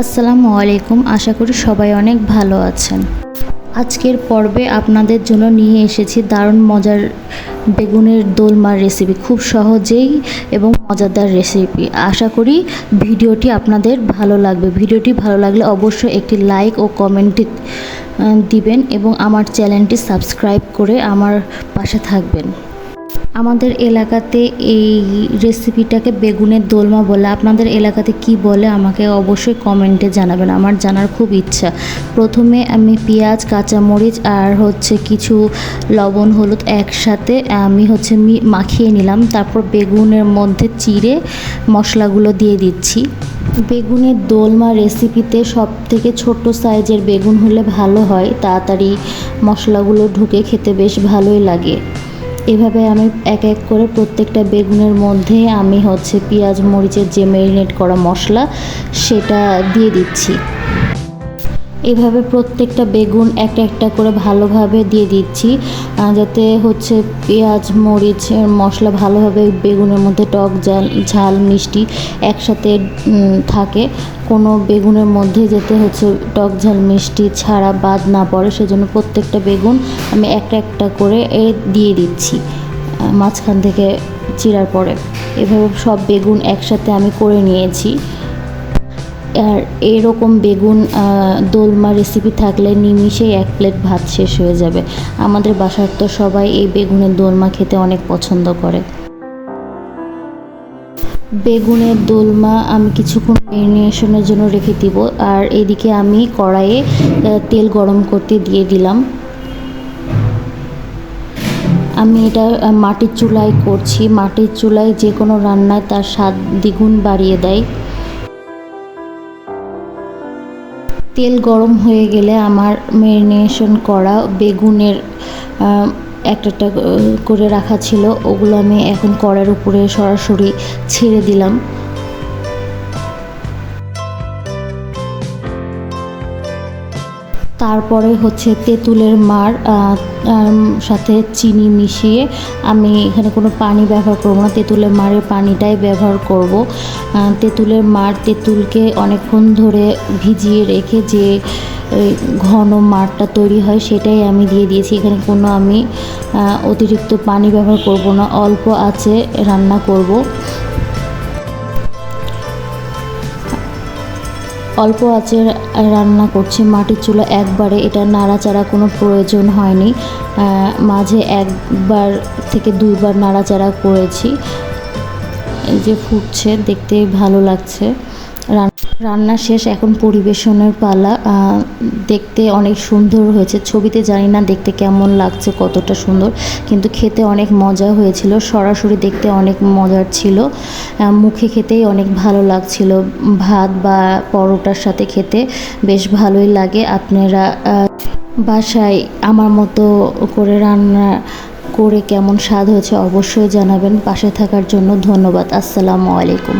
আসসালামু আলাইকুম, আশা করি সবাই অনেক ভালো আছেন। আজকের পর্বে আপনাদের জন্য নিয়ে এসেছি দারুণ মজার বেগুনের দোলমার রেসিপি খুব সহজেই এবং মজাদার রেসিপি আশা করি ভিডিওটি আপনাদের ভালো লাগবে। ভিডিওটি ভালো লাগলে অবশ্যই একটি লাইক ও কমেন্ট দিবেন এবং আমার চ্যানেলটি সাবস্ক্রাইব করে আমার পাশে থাকবেন। আমাদের এলাকাতে এই রেসিপিটাকে বেগুনের দোলমা বলে, আপনাদের এলাকাতে কি বলে আমাকে অবশ্যই কমেন্টে জানাবেন, আমার জানার খুব ইচ্ছা। প্রথমে আমি পেঁয়াজ, কাঁচামরিচ আর হচ্ছে কিছু লবণ, হলুদ একসাথে আমি হচ্ছে মাখিয়ে নিলাম, তারপর বেগুনের মধ্যে চিড়ে মশলাগুলো দিয়ে দিচ্ছি। বেগুনের দোলমা রেসিপিতে সব থেকে ছোট সাইজের বেগুন হলে ভালো হয়, তাড়াতাড়ি মশলাগুলো ঢুকে খেতে বেশ ভালোই লাগে। এভাবে আমি এক এক করে প্রত্যেকটা বেগুনের মধ্যে আমি হচ্ছে পেঁয়াজ, মরিচের যে ম্যারিনেট করা মশলা, সেটা দিয়ে দিচ্ছি। এভাবে প্রত্যেকটা বেগুন একটা একটা করে ভালোভাবে দিয়ে দিচ্ছি যাতে হচ্ছে পেঁয়াজ, মরিচ মশলা ভালোভাবে বেগুনের মধ্যে টক জাল, ঝাল, মিষ্টি একসাথে থাকে। কোনো বেগুনের মধ্যে যাতে হচ্ছে টক ঝাল, মিষ্টি ছাড়া বাদ না পড়ে, সেজন্য প্রত্যেকটা বেগুন আমি একটা একটা করে এ দিয়ে দিচ্ছি মাঝখান থেকে চিরার পরে। এভাবে সব বেগুন একসাথে আমি করে নিয়েছি। আর এরকম বেগুন দোলমা রেসিপি থাকলে নিমিষেই এক প্লেট ভাত শেষ হয়ে যাবে। আমাদের বাসার তো সবাই এই বেগুনের দোলমা খেতে অনেক পছন্দ করে। বেগুনের দোলমা আমি কিছুক্ষণ ম্যারিনেশনের জন্য রেখে দিব। আর এদিকে আমি কড়াইয়ে তেল গরম করতে দিয়ে দিলাম। আমি এটা মাটির চুলায় করছি। মাটির চুলায় যে কোনো রান্নায় তার স্বাদ দ্বিগুণ বাড়িয়ে দেয়। তেল গরম হয়ে গেলে আমার ম্যারিনেশন করা বেগুনের একটা একটা করে রাখা ছিল। ওগুলো আমি এখন কড়ার উপরে সরাসরি ছেড়ে দিলাম। তারপরে হচ্ছে তেঁতুলের মার সাথে চিনি মিশিয়ে আমি এখানে কোনো পানি ব্যবহার করব না, তেঁতুলের মারের পানিটাই ব্যবহার করব। তেঁতুলের মার তেঁতুলকে অনেকক্ষণ ধরে ভিজিয়ে রেখে যে ঘন মারটা তৈরি হয় সেটাই আমি দিয়ে দিয়েছি। এখানে কোনো আমি অতিরিক্ত পানি ব্যবহার করব না, অল্প আছে রান্না করব। অল্প আঁচে রান্না করছি। মাটির চুলা একবারে, এটা নাড়াচাড়া কোনো প্রয়োজন হয়নি। মাঝে একবার থেকে দুইবার নাড়াচাড়া করেছি। যে ফুটছে, দেখতে ভালো লাগছে। রান- রান্না শেষ, এখন পরিবেশনের পালা। দেখতে অনেক সুন্দর হয়েছে। ছবিতে জানি না দেখতে কেমন লাগছে, কতটা সুন্দর, কিন্তু খেতে অনেক মজা হয়েছিল। সরাসরি দেখতে অনেক মজার ছিল। মুখে খেতেই অনেক ভালো লাগছিল। ভাত বা পরোটার সাথে খেতে বেশ ভালোই লাগে। আপনারা বাসায় আমার মতো করে রান্না করে কেমন স্বাদ হয়েছে অবশ্যই জানাবেন। পাশে থাকার জন্য ধন্যবাদ। আসসালামু আলাইকুম।